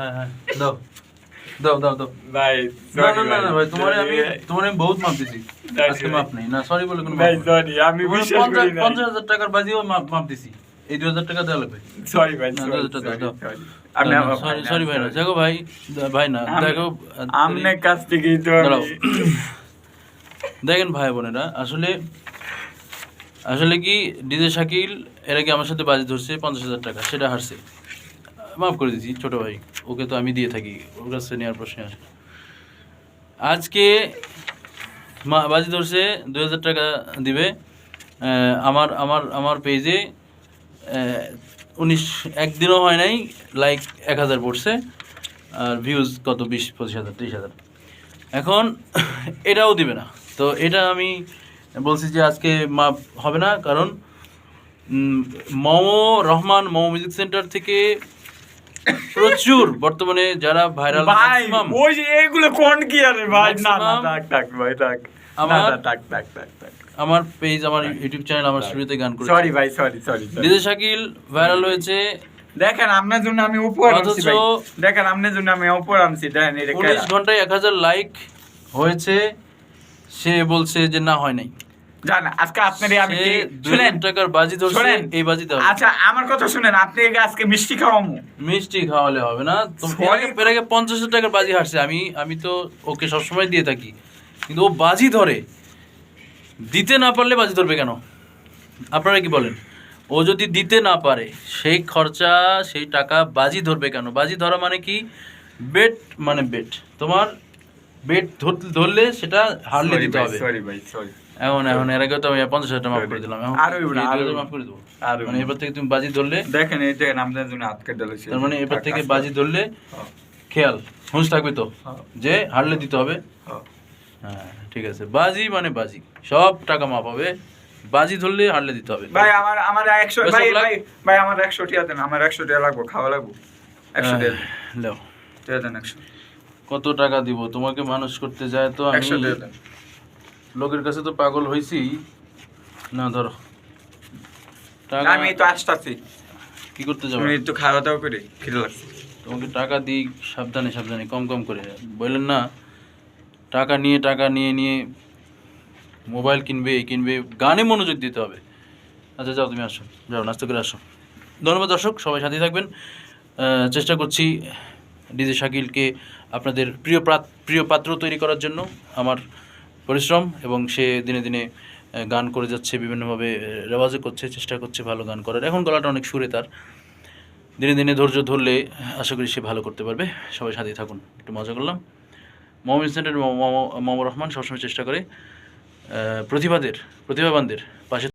হ্যাঁ হ্যাঁ দাও। দাও দাও দাও। ভাই না না না ভাই তোমার আমি। তোমার আমি বহুত মাপ দিছি। আজকে মাপ নেই না সরি বলে কোনো ভাই সরি আমি বিশ্বাস করি না পঞ্চাশ হাজার টাকার বাজিও মাপ মাপ দিছি। এই দুই হাজার টাকা দেওয়া লাগবে। সরি ভাই না, sorry, দাও। আমি সরি সরি ভাই না। দেখো ভাই ভাই না দেখো আপনার কাছ তো দেখেন ভাই বোনেরা আসলে আসলে কি ডিজে শাকিল এর আগে আমার সাথে বাজি ধরছে? পঞ্চাশ হাজার টাকা সেটা হারছে। মাফ করে দিয়েছি ছোট ভাই। ওকে তো আমি দিয়ে থাকি, ওর কাছে নেওয়ার প্রশ্ন আসে আজকে মা- বাজি ধরছে দুই হাজার টাকা দিবে। আমার আমার আমার পেজে উনিশ, একদিনও হয় নাই লাইক এক হাজার পড়ছে, আর ভিউজ কত, বিশ, পঁচিশ হাজার, ত্রিশ হাজার। এখন এটাও দিবে না। তো এটা আমি বলছি যে আজকে মাপ হবে না, কারণ মমো রহমান মমো মিউজিক সেন্টার থেকে প্রচুর বর্তমানে যারা ভাইরাল ভাই ওই যে এইগুলো কোন কি আরে ভাই? না না থাক থাক ভাই থাক। আমার- থাক থাক থাক থাক আমার পেজ আমার ইউটিউব চ্যানেল আমার শুরুতে গান করেছে। সরি ভাই sorry sorry DJ Shakil viral হয়েছে। দেখেন আপনার জন্য আমি উপর আনছি ভাই। দেখেন আপনার জন্য আমি উপর আনছি দেখেন এটা উনিশ কেরা? ঘন্টায় এক হাজার লাইক হয়েছে। সে বলছে যে না হয় নাই। জান আজকে আপনারই আমি শুনেন টাকার বাজি ধরছে শোনেন। এই বাজিতে হবে। আচ্ছা আমার কথা শুনেন আপনি আজকে মিষ্টি খাওয়ামু। মিষ্টি খাওয়ালে হবে না। তো Sorry. এর আগে- এর আগে পঞ্চাশ হাজার টাকার বাজি হারছে। আমি আমি তো ওকে সবসময় দিয়ে থাকি। কিন্তু ও বাজি ধরে। দিতে না পারলে বাজি ধরবে কেন? আপনারা কি বলেন? ও যদি দিতে না পারে সেই খরচা সেই টাকা বাজি ধরবে কেন? বাজি ধরা মানে কি? বেট মানে বেট। তোমার বেট ধরলে সেটা হারলে দিতে হবে। সরি ভাই সরি এখন এখন এর আগে তো আমি পঞ্চাশ হাজার মাফ করে দিলাম আরও। মাফ করে দেবো। মানে এবার থেকে তুমি বাজি ধরলে দেখেন এই দেখেন জন্য তার মানে এবার থেকে বাজি ধরলে খেয়াল হুঁশ থাকবে তো হ্যাঁ। যে হারলে দিতে হবে। হ্যাঁ। হ্যাঁ ঠিক আছে। বাজি মানে বাজি সব টাকা মাপ হবে। বাজি ধরলে হারলে দিতে হবে। ভাই আমার আমার একশো ভাই ভাই ভাই আমার একশো টিয়া দেন আমার একশো টিয়া লাগবো খাওয়া লাগবো। একশো টিয়া দেন। লেও। টিয়া দেন একশো। কত টাকা দিব? তোমাকে মানুষ করতে যায় তো আমি একশো টিয়া দেন। লোকের কাছে তো পাগল হইছি। না ধরো। আমি তো আসতেছি। কি করতে যাব? একটু খাওয়া দাওয়া করে খিদে লাগছে। তোমাকে টাকা দিই সাবধানে সাবধানে কম কম করে। বললেন না টাকা নিয়ে টাকা নিয়ে নিয়ে মোবাইল কিনবে এই কিনবে গানে মনোযোগ দিতে হবে। আচ্ছা যাও তুমি আসো। যাও নাস্তা করে আসো। ধন্যবাদ দর্শক। সবাই সাথে থাকবেন। চেষ্টা করছি ডিজে শাকিলকে আপনাদের প্রিয় প্রিয় পাত্র তৈরি করার জন্য। আমার পরিশ্রম এবং সে দিনে দিনে গান করে যাচ্ছে, বিভিন্নভাবে রেওয়াজও করছে, চেষ্টা করছে ভালো গান করার। এখন গলাটা অনেক সুরে তার। দিনে দিনে ধৈর্য ধরলে আশা করি সে ভালো করতে পারবে। সবাই সাথেই থাকুন। একটু মজা করলাম। মোহাম্মদ সেন্টার মোহাম্মদ রহমান সবসময় চেষ্টা করে প্রতিভাদের, প্রতিভাবানদের